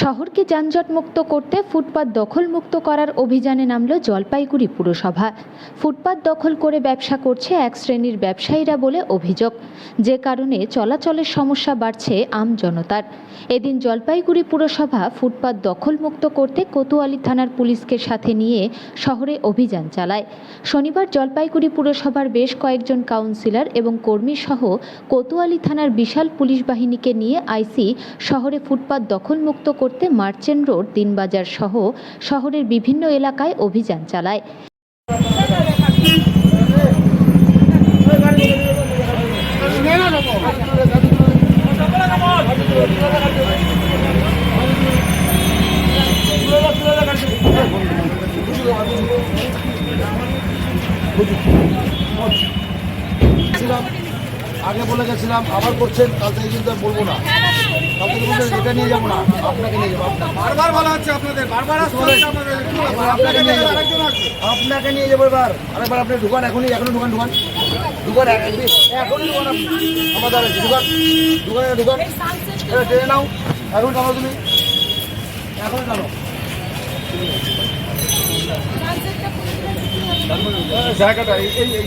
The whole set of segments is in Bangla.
শহরকে যানজটমুক্ত করতে ফুটপাত দখলমুক্ত করার অভিযানে নামল জলপাইগুড়ি পুরসভা। ফুটপাত দখল করে ব্যবসা করছে এক শ্রেণির ব্যবসায়ীরা বলে অভিযোগ। যে কারণে চলাচলের সমস্যা বাড়ছে আম জনতার। এদিন জলপাইগুড়ি পুরসভা ফুটপাত দখলমুক্ত করতে কোতোয়ালি থানার পুলিশকে সাথে নিয়ে শহরে অভিযান চালায়। শনিবার জলপাইগুড়ি পুরসভার বেশ কয়েকজন কাউন্সিলর এবং কর্মী সহ কোতোয়ালি থানার বিশাল পুলিশ বাহিনীকে নিয়ে আইসি শহরে ফুটপাত দখলমুক্ত করতে মার্চেন্ট রোড, দিনবাজার সহ শহরের বিভিন্ন এলাকায় অভিযান চালায়। আগে বলে গেছিলাম, আবার করছেন কাল থেকে কিন্তু বলব না। এটা নিয়ে যাব না আপনাকে নিয়ে যাব। বারবার বলা হচ্ছে আপনাদের বারবার আসতে হচ্ছে আপনাদের একটু এবার আপনাকে নিয়ে যাব। আপনাকে নিয়ে যাব এবার। আরেকবার আপনি ঢুকান এখনই এখনই ঢুকান ঢুকান ঢুকান এখনই আমাদের ঢুকান ঢুকান ঢুকান এটা টেনে নাও। এখন টানো তুমি। এখন টানো জায়গাটা এই এই এই।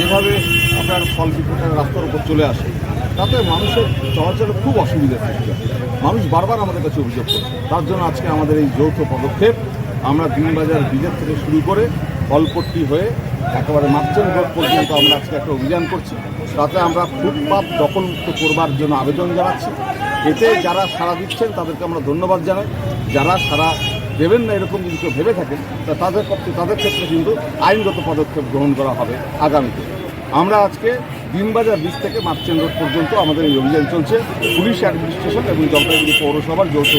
যেভাবে আপনার ফল বিক্রেতারা রাস্তার উপর চলে আসে, তাতে মানুষের চলাচলে খুব অসুবিধা থাকে। মানুষ বারবার আমাদের কাছে অভিযোগ করছে। তার জন্য আজকে আমাদের এই যৌথ পদক্ষেপ, আমরা দিনবাজার বীজের থেকে শুরু করে ফলপট্টি হয়ে একেবারে মার্চেন রোড পর্যন্ত আমরা আজকে একটা অভিযান করছি। তাতে আমরা ফুটপাত দখলমুক্ত করবার জন্য আবেদন জানাচ্ছি। এতে যারা সারা দিচ্ছেন তাদেরকে আমরা ধন্যবাদ জানাই। যারা সাড়া দেবেন না এরকম যদি কেউ ভেবে থাকেন, তা তাদের পক্ষে তাদের ক্ষেত্রে কিন্তু আইনগত পদক্ষেপ গ্রহণ করা হবে আগামীতে। আমরা আজকে দিনবাজার বিশ থেকে মার্চেন্ড রোড পর্যন্ত আমাদের এই অভিযান চলছে। পুলিশ অ্যাডমিনিস্ট্রেশন এবং জলপাইগুড়ি পৌরসভার যৌথ